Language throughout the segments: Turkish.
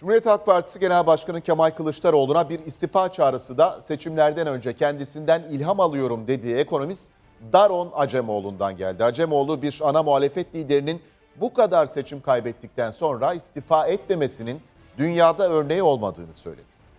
Cumhuriyet Halk Partisi Genel Başkanı Kemal Kılıçdaroğlu'na bir istifa çağrısı da seçimlerden önce kendisinden ilham alıyorum dediği ekonomist Daron Acemoğlu'ndan geldi. Acemoğlu bir ana muhalefet liderinin bu kadar seçim kaybettikten sonra istifa etmemesinin dünyada örneği olmadığını söyledi.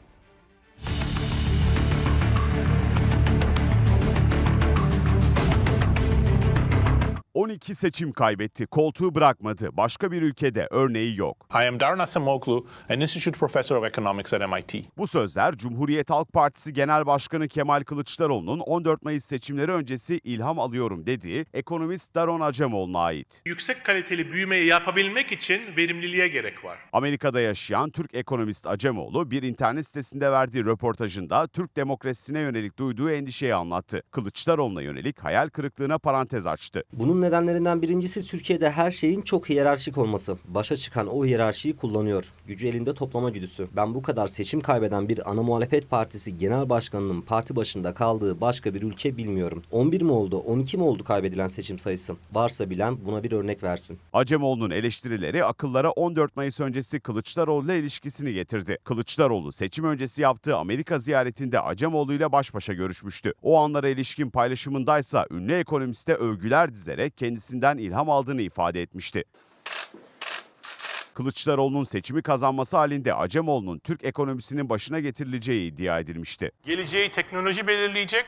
12 seçim kaybetti, koltuğu bırakmadı. Başka bir ülkede örneği yok. I am Darren Asamoglu, an Institute Professor of Economics at MIT. Bu sözler Cumhuriyet Halk Partisi Genel Başkanı Kemal Kılıçdaroğlu'nun 14 Mayıs seçimleri öncesi ilham alıyorum dediği ekonomist Daron Acemoğlu'na ait. yüksek kaliteli büyümeyi yapabilmek için verimliliğe gerek var. Amerika'da yaşayan Türk ekonomist Acemoğlu bir internet sitesinde verdiği röportajında Türk demokrasisine yönelik duyduğu endişeyi anlattı. Kılıçdaroğlu'na yönelik hayal kırıklığına parantez açtı. Bunun nedenlerinden birincisi Türkiye'de her şeyin çok hiyerarşik olması. Başa çıkan o hiyerarşiyi kullanıyor. Gücü elinde toplama güdüsü. Ben bu kadar seçim kaybeden bir ana muhalefet partisi genel başkanının parti başında kaldığı başka bir ülke bilmiyorum. 11 mi oldu, 12 mi oldu kaybedilen seçim sayısı? Varsa bilen buna bir örnek versin. Acemoğlu'nun eleştirileri akıllara 14 Mayıs öncesi Kılıçdaroğlu ile ilişkisini getirdi. Kılıçdaroğlu seçim öncesi yaptığı Amerika ziyaretinde Acemoğlu ile baş başa görüşmüştü. O anlara ilişkin paylaşımındaysa ünlü ekonomiste övgüler dizerek kendisinden ilham aldığını ifade etmişti. Kılıçdaroğlu'nun seçimi kazanması halinde Acemoğlu'nun Türk ekonomisinin başına getirileceği iddia edilmişti. Geleceği teknoloji belirleyecek.